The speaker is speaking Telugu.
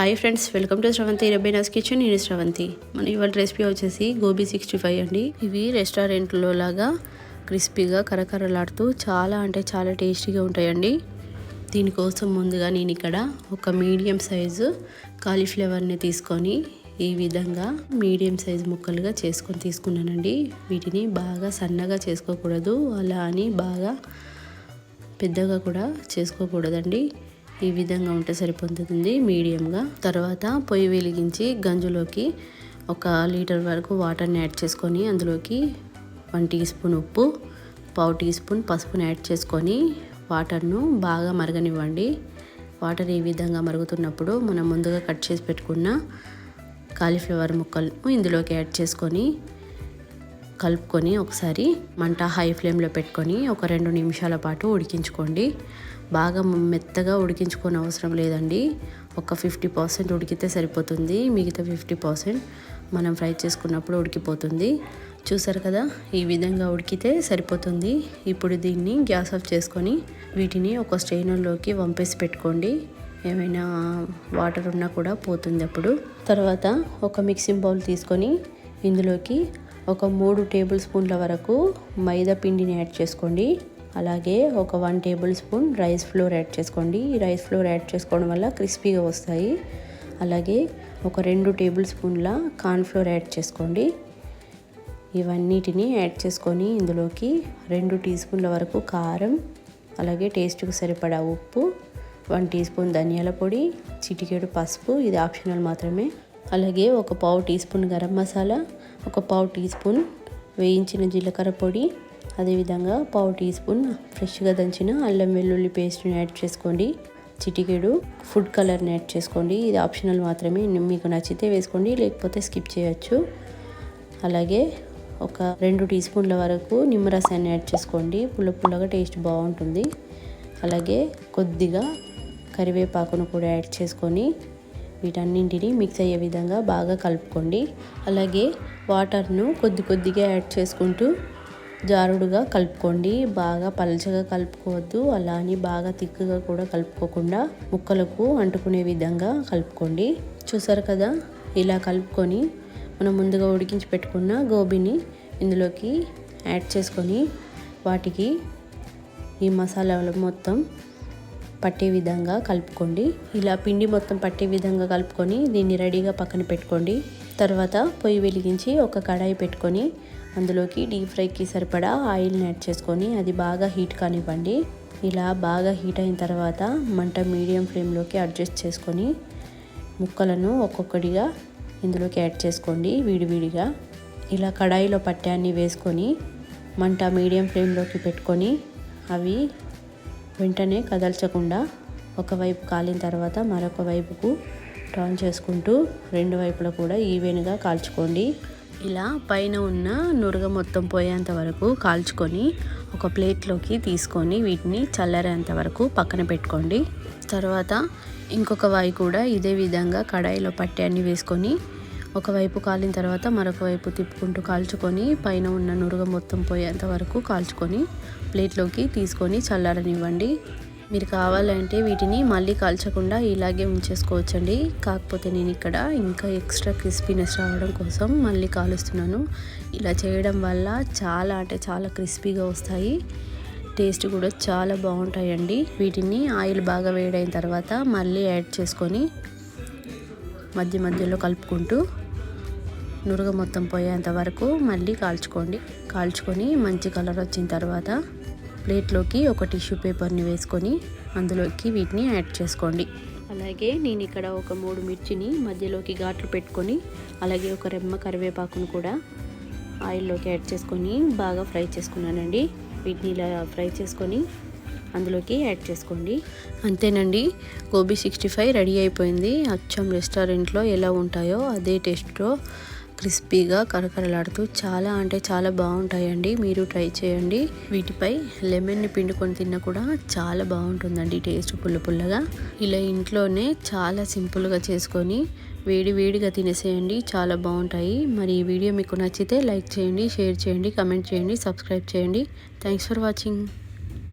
Hi friends welcome to Sravanthi Rabina's kitchen. నేను శ్రవంతి. మన ఇవాళ రెసిపీ వచ్చేసి గోబీ సిక్స్టీ ఫైవ్ అండి. ఇవి రెస్టారెంట్లో లాగా క్రిస్పీగా కరకరలాడుతూ చాలా అంటే చాలా టేస్టీగా ఉంటాయండి. దీనికోసం ముందుగా నేను ఇక్కడ ఒక మీడియం సైజు కాలీఫ్లవర్ని తీసుకొని ఈ విధంగా మీడియం సైజు ముక్కలుగా చేసుకొని తీసుకున్నానండి. వీటిని బాగా సన్నగా చేసుకోకూడదు అలా అని బాగా పెద్దగా కూడా చేసుకోకూడదండి. ఈ విధంగా ఉంటే సరిపోతుంది మీడియంగా. తర్వాత పొయ్యి వెలిగించి గంజులోకి ఒక లీటర్ వరకు వాటర్ని యాడ్ చేసుకొని అందులోకి వన్ టీ స్పూన్ ఉప్పు పావు టీ స్పూన్ పసుపుని యాడ్ చేసుకొని వాటర్ను బాగా మరగనివ్వండి. వాటర్ ఈ విధంగా మరుగుతున్నప్పుడు మనం ముందుగా కట్ చేసి పెట్టుకున్న కాలీఫ్లవర్ ముక్కలను ఇందులోకి యాడ్ చేసుకొని కలుపుకొని ఒకసారి మంట హై ఫ్లేమ్లో పెట్టుకొని ఒక రెండు నిమిషాల పాటు ఉడికించుకోండి. బాగా మెత్తగా ఉడికించుకోని అవసరం లేదండి. ఒక ఫిఫ్టీ పర్సెంట్ ఉడికితే సరిపోతుంది. మిగతా ఫిఫ్టీ పర్సెంట్ మనం ఫ్రై చేసుకున్నప్పుడు ఉడికిపోతుంది. చూసారు కదా ఈ విధంగా ఉడికితే సరిపోతుంది. ఇప్పుడు దీన్ని గ్యాస్ ఆఫ్ చేసుకొని వీటిని ఒక స్ట్రెయినర్లోకి వంపేసి పెట్టుకోండి. ఏమైనా వాటర్ ఉన్నా కూడా పోతుంది అప్పుడు. తర్వాత ఒక మిక్సింగ్ బౌల్ తీసుకొని ఇందులోకి ఒక మూడు టేబుల్ స్పూన్ల వరకు మైదా పిండిని యాడ్ చేసుకోండి. అలాగే ఒక one tablespoon rice flour add చేసుకోండి. ఈ రైస్ ఫ్లోర్ యాడ్ చేసుకోవడం వల్ల క్రిస్పీగా వస్తాయి. అలాగే ఒక రెండు టేబుల్ స్పూన్ల కార్న్ఫ్లోర్ యాడ్ చేసుకోండి. ఇవన్నిటిని యాడ్ చేసుకొని ఇందులోకి రెండు టీ స్పూన్ల వరకు కారం అలాగే టేస్ట్కు సరిపడా ఉప్పు వన్ టీ స్పూన్ ధనియాల పొడి చిటికేడు పసుపు ఇది ఆప్షనల్ మాత్రమే. అలాగే ఒక పావు టీ స్పూన్ గరం మసాలా ఒక పావు టీ స్పూన్ వేయించిన జీలకర్ర పొడి అదేవిధంగా పావు టీ స్పూన్ ఫ్రెష్గా దంచిన అల్లం వెల్లుల్లి పేస్ట్ని యాడ్ చేసుకోండి. చిటికెడు ఫుడ్ కలర్ని యాడ్ చేసుకోండి. ఇది ఆప్షనల్ మాత్రమే. మీకు నచ్చితే వేసుకోండి లేకపోతే స్కిప్ చేయొచ్చు. అలాగే ఒక రెండు టీ స్పూన్ల వరకు నిమ్మరసాన్ని యాడ్ చేసుకోండి. పుల్ల పుల్లగా టేస్ట్ బాగుంటుంది. అలాగే కొద్దిగా కరివేపాకును కూడా యాడ్ చేసుకొని వీటన్నింటిని మిక్స్ అయ్యే విధంగా బాగా కలుపుకోండి. అలాగే వాటర్ను కొద్ది కొద్దిగా యాడ్ చేసుకుంటూ జారుడుగా కలుపుకోండి. బాగా పలచగా కలుపుకోవద్దు. అలా అని బాగా తిక్కుగా కూడా కలుపుకోకుండా ముక్కలకు అంటుకునే విధంగా కలుపుకోండి. చూసారు కదా? ఇలా కలుపుకొని మనం ముందుగా ఉడికించి పెట్టుకున్న గోబీని ఇందులోకి యాడ్ చేసుకొని వాటికి ఈ మసాలాలు మొత్తం పట్టే విధంగా కలుపుకోండి. ఇలా పిండి మొత్తం పట్టే విధంగా కలుపుకొని దీన్ని రెడీగా పక్కన పెట్టుకోండి. తర్వాత పొయ్యి వెలిగించి ఒక కడాయి పెట్టుకొని అందులోకి డీప్ ఫ్రైకి సరిపడా ఆయిల్ని యాడ్ చేసుకొని అది బాగా హీట్ కానివ్వండి. ఇలా బాగా హీట్ అయిన తర్వాత మంట మీడియం ఫ్లేమ్లోకి అడ్జస్ట్ చేసుకొని ముక్కలను ఒక్కొక్కటిగా ఇందులోకి యాడ్ చేసుకోండి విడివిడిగా. ఇలా కడాయిలో పట్టాన్ని వేసుకొని మంట మీడియం ఫ్లేమ్లోకి పెట్టుకొని అవి వెంటనే కదల్చకుండా ఒకవైపు కాలిన తర్వాత మరొక వైపుకు టర్న్ చేసుకుంటూ రెండు వైపులా కూడా ఈవెన్గా కాల్చుకోండి. ఇలా పైన ఉన్న నురగ మొత్తం పోయేంత వరకు కాల్చుకొని ఒక ప్లేట్లోకి తీసుకొని వీటిని చల్లరేంత వరకు పక్కన పెట్టుకోండి. తర్వాత ఇంకొక వాయి కూడా ఇదే విధంగా కడాయిలో పట్టి అన్ని వేసుకొని ఒకవైపు కాలిన తర్వాత మరొక వైపు తిప్పుకుంటూ కాల్చుకొని పైన ఉన్న నురుగ మొత్తం పోయేంత వరకు కాల్చుకొని ప్లేట్లోకి తీసుకొని చల్లారనివ్వండి. మీరు కావాలంటే వీటిని మళ్ళీ కాల్చకుండా ఇలాగే ఉంచేసుకోవచ్చండి. కాకపోతే నేను ఇక్కడ ఇంకా ఎక్స్ట్రా క్రిస్పీనెస్ రావడం కోసం మళ్ళీ కాలుస్తున్నాను. ఇలా చేయడం వల్ల చాలా అంటే చాలా క్రిస్పీగా వస్తాయి. టేస్ట్ కూడా చాలా బాగుంటాయండి. వీటిని ఆయిల్ బాగా వేడైన తర్వాత మళ్ళీ యాడ్ చేసుకొని మధ్య మధ్యలో కలుపుకుంటూ నురగ మొత్తం పోయేంత వరకు మళ్ళీ కాల్చుకోండి. కాల్చుకొని మంచి కలర్ వచ్చిన తర్వాత ప్లేట్లోకి ఒక టిష్యూ పేపర్ని వేసుకొని అందులోకి వీటిని యాడ్ చేసుకోండి. అలాగే నేను ఇక్కడ ఒక మూడు మిర్చిని మధ్యలోకి ఘాట్లు పెట్టుకొని అలాగే ఒక రెమ్మ కరివేపాకును కూడా ఆయిల్లోకి యాడ్ చేసుకొని బాగా ఫ్రై చేసుకున్నానండి. వీటిని ఇలా ఫ్రై చేసుకొని అందులోకి యాడ్ చేసుకోండి. అంతేనండి. గోబీ సిక్స్టీ ఫైవ్ రెడీ అయిపోయింది. అచ్చం రెస్టారెంట్లో ఎలా ఉంటాయో అదే టేస్ట్లో క్రిస్పీగా కరకరలాడుతూ చాలా అంటే చాలా బాగుంటాయండి. మీరు ట్రై చేయండి. వీటిపై లెమన్ని పిండుకొని తిన్నా కూడా చాలా బాగుంటుందండి టేస్ట్ పుల్ల పుల్లగా. ఇలా ఇంట్లోనే చాలా సింపుల్గా చేసుకొని వేడి వేడిగా తినేసేయండి. చాలా బాగుంటాయి. మరి ఈ వీడియో మీకు నచ్చితే లైక్ చేయండి షేర్ చేయండి కమెంట్ చేయండి సబ్స్క్రైబ్ చేయండి. Thanks for watching.